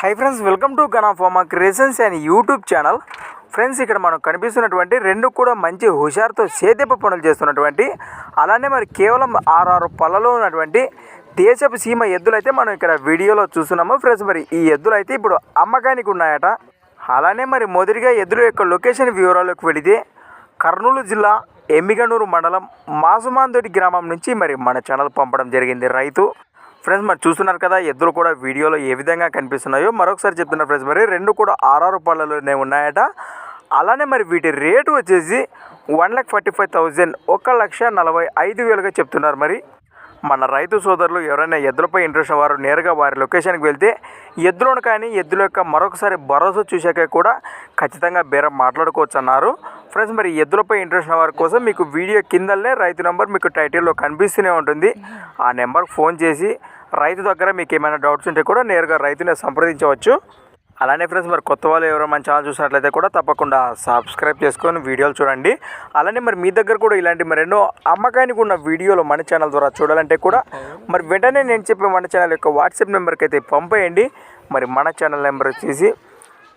High friends welcome to గనాఫామా creations and YouTube channel friends ఇక్కడ మనకు కనిపిస్తున్నటువంటి రెండు కూడా మంచి హుషారుతో సేదెప్ప పనులు చేస్తున్నటువంటి అలానే మరి కేవలం ఆరు పళ్ళలో ఉన్నటువంటి దేశపు సీమ ఎద్దులైతే మనం ఇక్కడ వీడియోలో చూస్తున్నాము. ఫ్రెండ్స్ మరి ఈ ఎద్దులైతే ఇప్పుడు అమ్మకానికి ఉన్నాయట. అలానే మరి మొదటిగా ఎద్దుల యొక్క లొకేషన్ వివరాలకు వెళితే కర్నూలు జిల్లా ఎమ్మిగనూరు మండలం మాసుమాందొడి గ్రామం నుంచి మరి మన ఛానల్ పంపడం జరిగింది రైతు. ఫ్రెండ్స్ మరి చూస్తున్నారు కదా ఎద్దులు కూడా వీడియోలో ఏ విధంగా కనిపిస్తున్నాయో. మరొకసారి చెప్తున్నారు ఫ్రెండ్స్ మరి రెండు కూడా ఆరారు రూపాయలలోనే ఉన్నాయట. అలానే మరి వీటి రేటు వచ్చేసి one lakh forty five thousand ఒక లక్ష నలభై ఐదు వేలుగా చెప్తున్నారు మరి. మన రైతు సోదరులు ఎవరైనా ఎద్దులపై ఇంట్రెస్ట్ వారు నేరుగా వారి లొకేషన్కి వెళ్తే ఎద్దులను కానీ ఎద్దుల యొక్క మరొకసారి భరోసా చూశాక కూడా ఖచ్చితంగా బేరం మాట్లాడుకోవచ్చు అన్నారు ఫ్రెండ్స్ మరి ఎద్దులపై ఇంట్రెస్ట్ ఉన్న వారి కోసం మీకు వీడియో కిందలనే రైతు నెంబర్ మీకు టైటిల్లో కనిపిస్తూనే ఉంటుంది. ఆ నెంబర్కి ఫోన్ చేసి రైతు దగ్గర మీకు ఏమైనా డౌట్స్ ఉంటే కూడా నేరుగా రైతుని సంప్రదించవచ్చు. అలానే ఫ్రెండ్స్ మరి కొత్త వాళ్ళు ఎవరో మన ఛానల్ చూసినట్లయితే కూడా తప్పకుండా సబ్స్క్రైబ్ చేసుకొని వీడియోలు చూడండి. అలానే మరి మీ దగ్గర కూడా ఇలాంటి మరి ఎన్నో అమ్మకానికి ఉన్న వీడియోలు మన ఛానల్ ద్వారా చూడాలంటే కూడా మరి వెంటనే నేను చెప్పే మన ఛానల్ యొక్క వాట్సాప్ నెంబర్కి అయితే పంపేయండి. మరి మన ఛానల్ నెంబర్ వచ్చేసి